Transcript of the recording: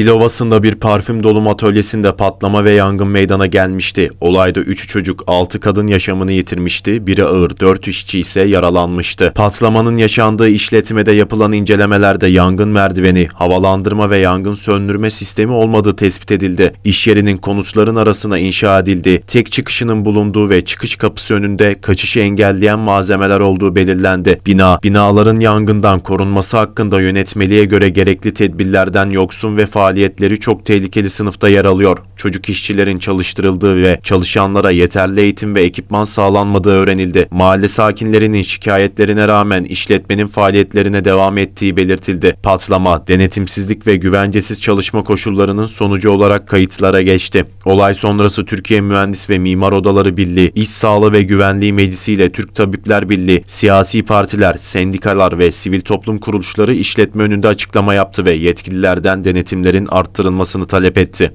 Dilovası'nda bir parfüm dolum atölyesinde patlama ve yangın meydana gelmişti. Olayda 3 çocuk 6 kadın yaşamını yitirmişti. Biri ağır 4 işçi ise yaralanmıştı. Patlamanın yaşandığı işletmede yapılan incelemelerde yangın merdiveni, havalandırma ve yangın söndürme sistemi olmadığı tespit edildi. İş yerinin konutların arasına inşa edildi. Tek çıkışının bulunduğu ve çıkış kapısı önünde kaçışı engelleyen malzemeler olduğu belirlendi. Bina, binaların yangından korunması hakkında yönetmeliğe göre gerekli tedbirlerden yoksun ve faaliyetleri çok tehlikeli sınıfta yer alıyor. Çocuk işçilerin çalıştırıldığı ve çalışanlara yeterli eğitim ve ekipman sağlanmadığı öğrenildi. Mahalle sakinlerinin şikayetlerine rağmen işletmenin faaliyetlerine devam ettiği belirtildi. Patlama, denetimsizlik ve güvencesiz çalışma koşullarının sonucu olarak kayıtlara geçti. Olay sonrası Türkiye Mühendis ve Mimar Odaları Birliği, İş Sağlığı ve Güvenliği Meclisi ile Türk Tabipler Birliği, siyasi partiler, sendikalar ve sivil toplum kuruluşları işletme önünde açıklama yaptı ve yetkililerden denetimlerin arttırılmasını talep etti.